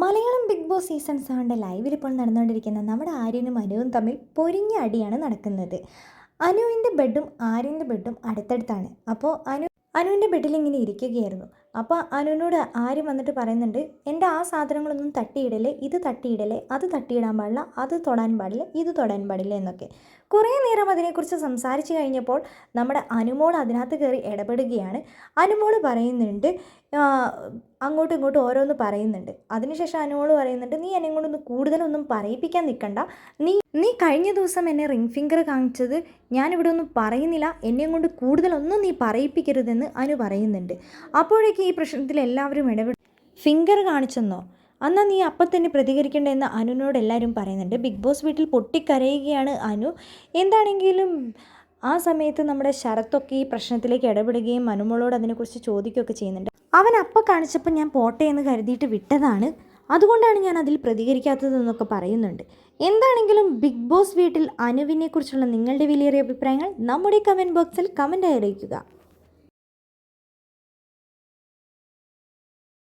Malayalam big Boss season സെവന്റെ ലൈവിൽ ഇപ്പോൾ നടന്നുകൊണ്ടിരിക്കുന്ന നമ്മുടെ ആര്യനും അനുവും തമ്മിൽ പൊരിഞ്ഞ അടിയാണ് നടക്കുന്നത്. അനുവിന്റെ ബെഡും ആര്യന്റെ ബെഡും അടുത്തടുത്താണ്. അപ്പോൾ അനു അനുവിന്റെ ബെഡിൽ ഇങ്ങനെ ഇരിക്കുകയായിരുന്നു. അപ്പോൾ അനുവിനോട് ആര്യം വന്നിട്ട് പറയുന്നുണ്ട് എന്റെ ആ സാധനങ്ങളൊന്നും തട്ടിയിടലേ ഇത് തട്ടിയിടലേ അത് തട്ടിയിടാൻ പാടില്ല അത് തൊടാൻ പാടില്ല ഇത് തൊടാൻ പാടില്ല എന്നൊക്കെ. കുറേ നേരം അതിനെക്കുറിച്ച് സംസാരിച്ച് കഴിഞ്ഞപ്പോൾ നമ്മുടെ അനുമോൾ അതിനകത്ത് കയറി ഇടപെടുകയാണ്. അനുമോൾ പറയുന്നുണ്ട് അങ്ങോട്ടും ഇങ്ങോട്ടും ഓരോന്ന് പറയുന്നുണ്ട്. അതിനുശേഷം അനുമോൾ പറയുന്നുണ്ട് നീ എന്നെ കൊണ്ടൊന്ന് കൂടുതലൊന്നും പറയിപ്പിക്കാൻ നിൽക്കണ്ട നീ നീ കഴിഞ്ഞ ദിവസം എന്നെ റിംഗ് ഫിംഗർ കാണിച്ചത് ഞാനിവിടെ ഒന്നും പറയുന്നില്ല. എന്നെ കൊണ്ട് കൂടുതലൊന്നും നീ പറയിപ്പിക്കരുതെന്ന് അനു പറയുന്നുണ്ട്. അപ്പോഴേക്കും ഈ പ്രശ്നത്തിൽ എല്ലാവരും ഇടപെടും ഫിംഗർ കാണിച്ചെന്നോ? എന്നാൽ നീ അപ്പം തന്നെ പ്രതികരിക്കേണ്ടതെന്ന് അനുവിനോട് എല്ലാവരും പറയുന്നുണ്ട്. ബിഗ് ബോസ് വീട്ടിൽ പൊട്ടിക്കരയുകയാണ് അനു. എന്താണെങ്കിലും ആ സമയത്ത് നമ്മുടെ ശരത്തൊക്കെ ഈ പ്രശ്നത്തിലേക്ക് ഇടപെടുകയും മനുമോളോട് അതിനെക്കുറിച്ച് ചോദിക്കുകയൊക്കെ ചെയ്യുന്നുണ്ട്. അവൻ അപ്പം കാണിച്ചപ്പോൾ ഞാൻ പോട്ടെ എന്ന് കരുതിയിട്ട് വിട്ടതാണ്. അതുകൊണ്ടാണ് ഞാൻ അതിൽ പ്രതികരിക്കാത്തതെന്നൊക്കെ പറയുന്നുണ്ട്. എന്താണെങ്കിലും ബിഗ് ബോസ് വീട്ടിൽ അനുവിനെക്കുറിച്ചുള്ള നിങ്ങളുടെ വിലയേറിയ അഭിപ്രായങ്ങൾ നമ്മുടെ കമന്റ് ബോക്സിൽ കമന്റായി അറിയിക്കുക.